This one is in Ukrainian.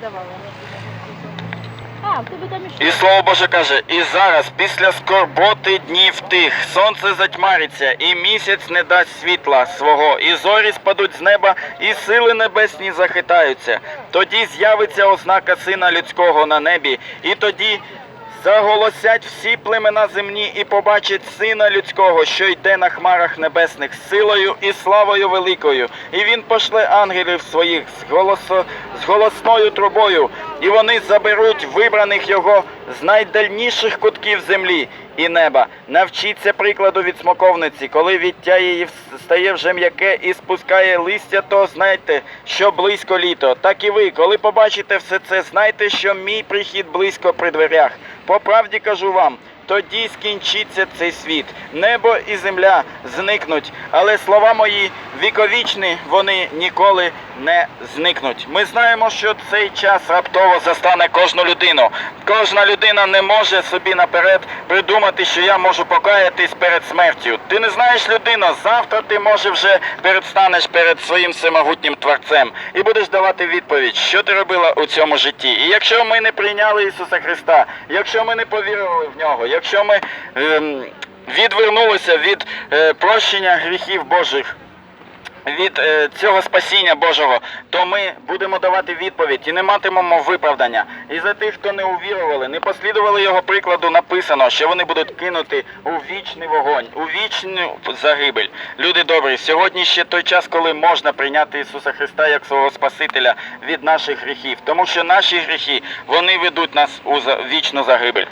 давала. А, в тебе там. І слово Боже каже, і зараз, після скорботи днів тих, сонце затьмариться, і місяць не дасть світла свого, і зорі спадуть з неба, і сили небесні захитаються. Тоді з'явиться ознака сина людського на небі, і тоді заголосять всі племена земні і побачать сина людського, що йде на хмарах небесних силою і славою великою. І він пошле ангелів своїх з, голосо, з голосною трубою, і вони заберуть вибраних його з найдальніших кутків землі і неба. Навчіться прикладу від смоковниці, коли віття її стає вже м'яке і спускає листя, то знайте, що близько літо. Так і ви, коли побачите все це, знайте, що мій прихід близько при дверях. По правді кажу вам. Тоді скінчиться цей світ. Небо і земля зникнуть, але слова мої віковічні, вони ніколи не зникнуть. Ми знаємо, що цей час раптово застане кожну людину. Кожна людина не може собі наперед придумати, що я можу покаятись перед смертю. Ти не знаєш людину, завтра ти може вже передстанеш перед своїм всемогутнім творцем і будеш давати відповідь, що ти робила у цьому житті. І якщо ми не прийняли Ісуса Христа, якщо ми не повірили в нього, якщо ми ем, відвернулися від е, прощення гріхів Божих від е, цього спасіння Божого, то ми будемо давати відповідь і не матимемо виправдання. І за тих, хто не увірували, не послідували його прикладу, написано, що вони будуть кинути у вічний вогонь, у вічну загибель. Люди добрі, сьогодні ще той час, коли можна прийняти Ісуса Христа як свого Спасителя від наших гріхів, тому що наші гріхи вони ведуть нас у вічну загибель.